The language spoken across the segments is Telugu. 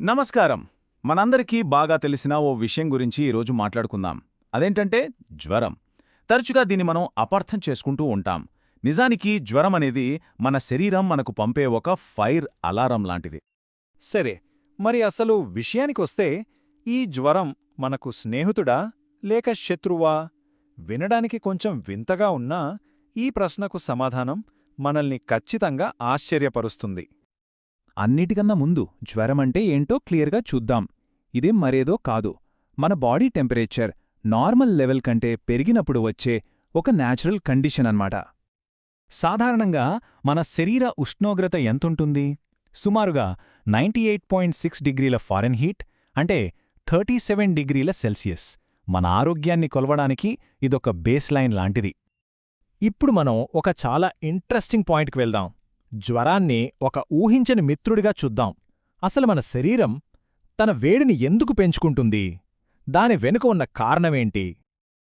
నమస్కారం. మనందరికీ బాగా తెలిసిన ఓ విషయం గురించి ఈరోజు మాట్లాడుకుందాం. అదేంటంటే జ్వరం. తరచుగా దీన్ని మనం అపార్థం చేసుకుంటూ ఉంటాం. నిజానికి జ్వరం అనేది మన శరీరం మనకు పంపే ఒక ఫైర్ అలారం లాంటిది. సరే మరి అసలు విషయానికొస్తే ఈ జ్వరం మనకు స్నేహితుడా లేక శత్రువా? వినడానికి కొంచెం వింతగా ఉన్నా ఈ ప్రశ్నకు సమాధానం మనల్ని ఖచ్చితంగా ఆశ్చర్యపరుస్తుంది. అన్నిటికన్నా ముందు జ్వరమంటే ఏంటో క్లియర్గా చూద్దాం. ఇదేం మరేదో కాదు. మన బాడీ టెంపరేచర్ నార్మల్ లెవెల్ కంటే పెరిగినప్పుడు వచ్చే ఒక న్యాచురల్ కండిషన్ అన్నమాట. సాధారణంగా మన శరీర ఉష్ణోగ్రత ఎంతుంటుంది? సుమారుగా నైంటీ ఎయిట్ పాయింట్ సిక్స్ డిగ్రీల ఫారెన్ హీట్ అంటే థర్టీ సెవెన్ డిగ్రీల సెల్సియస్. మన ఆరోగ్యాన్ని కొలవడానికి ఇదొక బేస్ లైన్ లాంటిది. ఇప్పుడు మనం ఒక చాలా ఇంట్రెస్టింగ్ పాయింట్కి వెళ్దాం. జ్వరాన్ని ఒక ఊహించని మిత్రుడిగా చూద్దాం. అసలు మన శరీరం తన వేడిని ఎందుకు పెంచుకుంటుంది? దాని వెనుక ఉన్న కారణమేంటి?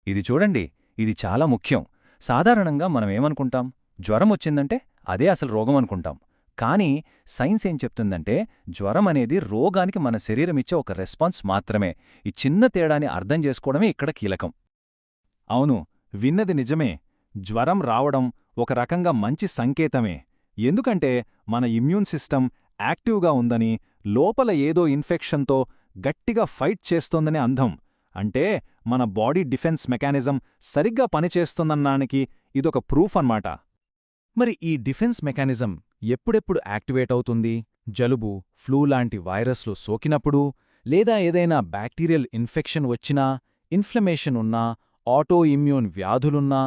ఇది చూడండి ఇది చాలా ముఖ్యం. సాధారణంగా మనం ఏమనుకుంటాం? జ్వరం వచ్చిందంటే అదే అసలు రోగం అనుకుంటాం. కానీ సైన్స్ ఏం చెప్తుందంటే జ్వరం అనేది రోగానికి మన శరీరమిచ్చే ఒక రెస్పాన్స్ మాత్రమే. ఈ చిన్న తేడాని అర్థం చేసుకోవడమే ఇక్కడ కీలకం. అవును విన్నది నిజమే. జ్వరం రావడం ఒక రకంగా మంచి సంకేతమే. ఎందుకంటే మన ఇమ్యూన్ సిస్టమ్ యాక్టివ్గా ఉందని లోపల ఏదో ఇన్ఫెక్షన్తో గట్టిగా ఫైట్ చేస్తోందని అంధం అంటే మన బాడీ డిఫెన్స్ మెకానిజం సరిగ్గా పనిచేస్తుందన్నానికి ఇదొక ప్రూఫ్ అన్నమాట. మరి ఈ డిఫెన్స్ మెకానిజం ఎప్పుడెప్పుడు యాక్టివేట్ అవుతుంది? జలుబు ఫ్లూ లాంటి వైరస్లు సోకినప్పుడు లేదా ఏదైనా బ్యాక్టీరియల్ ఇన్ఫెక్షన్ వచ్చినా ఇన్ఫ్లమేషన్ ఉన్నా ఆటో ఇమ్యూన్ వ్యాధులున్నా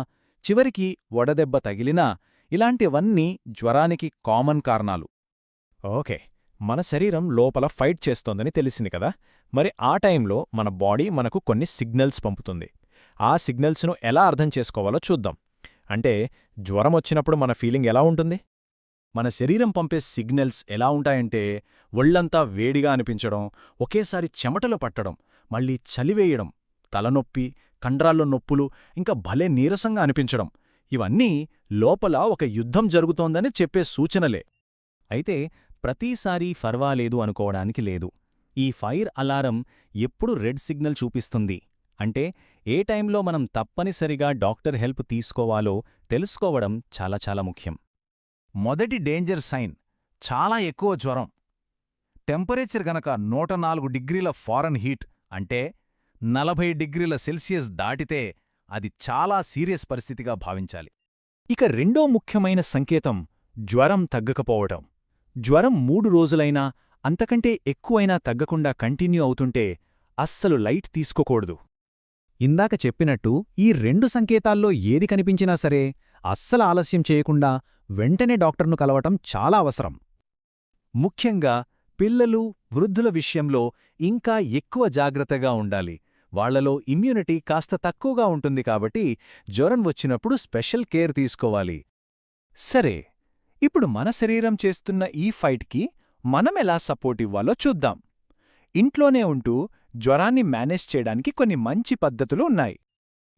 చివరికి వడదెబ్బ తగిలినా ఇలాంటివన్నీ జ్వరానికి కామన్ కారణాలు. ఓకే మన శరీరం లోపల ఫైట్ చేస్తోందని తెలిసింది కదా? మరి ఆ టైంలో మన బాడీ మనకు కొన్ని సిగ్నల్స్ పంపుతుంది. ఆ సిగ్నల్స్ను ఎలా అర్థం చేసుకోవాలో చూద్దాం. అంటే జ్వరం వచ్చినప్పుడు మన ఫీలింగ్ ఎలా ఉంటుంది? మన శరీరం పంపే సిగ్నల్స్ ఎలా ఉంటాయంటే ఒళ్ళంతా వేడిగా అనిపించడం ఒకేసారి చెమటలు పట్టడం మళ్ళీ చలివేయడం తలనొప్పి కండ్రాల్లో నొప్పులు ఇంకా భలే నీరసంగా అనిపించడం. ఇవన్నీ లోపల ఒక యుద్ధం జరుగుతోందని చెప్పే సూచనలే. అయితే ప్రతిసారీ ఫర్వాలేదు అనుకోవడానికి లేదు. ఈ ఫైర్ అలారం ఎప్పుడు రెడ్ సిగ్నల్ చూపిస్తుంది. అంటే ఏ టైంలో మనం తప్పనిసరిగా డాక్టర్ హెల్ప్ తీసుకోవాలో తెలుసుకోవడం చాలా చాలా ముఖ్యం. మొదటి డేంజర్ సైన్ చాలా ఎక్కువ జ్వరం. టెంపరేచర్ గనక నూట నాలుగు డిగ్రీల ఫారెన్ హీట్ అంటే నలభై డిగ్రీల సెల్సియస్ దాటితే అది చాలా సీరియస్ పరిస్థితిగా భావించాలి. ఇక రెండో ముఖ్యమైన సంకేతం జ్వరం తగ్గకపోవటం. జ్వరం మూడు రోజులైనా అంతకంటే ఎక్కువైనా తగ్గకుండా కంటిన్యూ అవుతుంటే అస్సలు లైట్ తీసుకోకూడదు. ఇందాక చెప్పినట్టు ఈ రెండు సంకేతాల్లో ఏది కనిపించినా సరే అస్సలు ఆలస్యం చేయకుండా వెంటనే డాక్టర్ను కలవటం చాలా అవసరం. ముఖ్యంగా పిల్లలు వృద్ధుల విషయంలో ఇంకా ఎక్కువ జాగ్రత్తగా ఉండాలి. వాళ్ళలో ఇమ్యూనిటీ కాస్త తక్కువగా ఉంటుంది కాబట్టి జ్వరం వచ్చినప్పుడు స్పెషల్ కేర్ తీసుకోవాలి. సరే ఇప్పుడు మన శరీరం చేస్తున్న ఈ ఫైట్కి మనమెలా సపోర్ట్ ఇవ్వాలో చూద్దాం. ఇంట్లోనే ఉంటూ జ్వరాన్ని మేనేజ్ చేయడానికి కొన్ని మంచి పద్ధతులు ఉన్నాయి.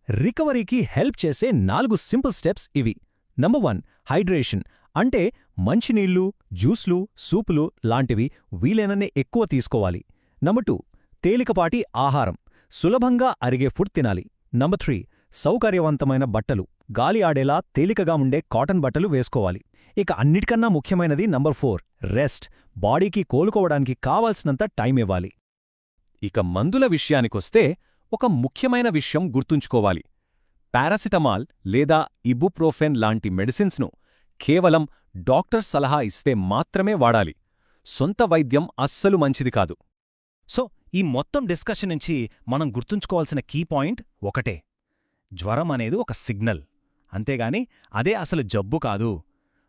రికవరీకి హెల్ప్ చేసే నాలుగు సింపుల్ స్టెప్స్ ఇవి. నంబర్ వన్ హైడ్రేషన్ అంటే మంచినీళ్ళు జ్యూస్లు సూపులు లాంటివి వీలైననే ఎక్కువ తీసుకోవాలి. నంబర్ టూ తేలికపాటి ఆహారం. సులభంగా అరిగే ఫుడ్ తినాలి. నంబర్ త్రీ సౌకర్యవంతమైన బట్టలు. గాలి ఆడేలా తేలికగా ఉండే కాటన్ బట్టలు వేసుకోవాలి. ఇక అన్నిటికన్నా ముఖ్యమైనది నంబర్ ఫోర్ రెస్ట్. బాడీకి కోలుకోవడానికి కావాల్సినంత టైం ఇవ్వాలి. ఇక మందుల విషయానికొస్తే ఒక ముఖ్యమైన విషయం గుర్తుంచుకోవాలి. పారాసిటమాల్ లేదా ఇబుప్రోఫెన్ లాంటి మెడిసిన్స్ను కేవలం డాక్టర్ సలహా ఇస్తే మాత్రమే వాడాలి. సొంత వైద్యం అస్సలు మంచిది కాదు. సో ఈ మొత్తం డిస్కషన్ నుంచి మనం గుర్తుంచుకోవాల్సిన కీ పాయింట్ ఒకటే. జ్వరం అనేది ఒక సిగ్నల్. అంతేగాని అదే అసలు జబ్బు కాదు.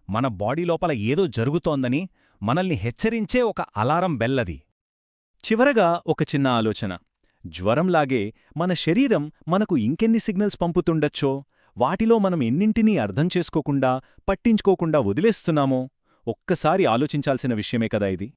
మన బాడీ లోపల ఏదో జరుగుతోందని మనల్ని హెచ్చరించే ఒక అలారం బెల్లది. చివరగా ఒక చిన్న ఆలోచన. జ్వరంలాగే మన శరీరం మనకు ఇంకెన్ని సిగ్నల్స్ పంపుతుండొచ్చో వాటిలో మనం ఎన్నింటినీ అర్థం చేసుకోకుండా పట్టించుకోకుండా వదిలేస్తున్నామో ఒక్కసారి ఆలోచించాల్సిన విషయమే కదా ఇది.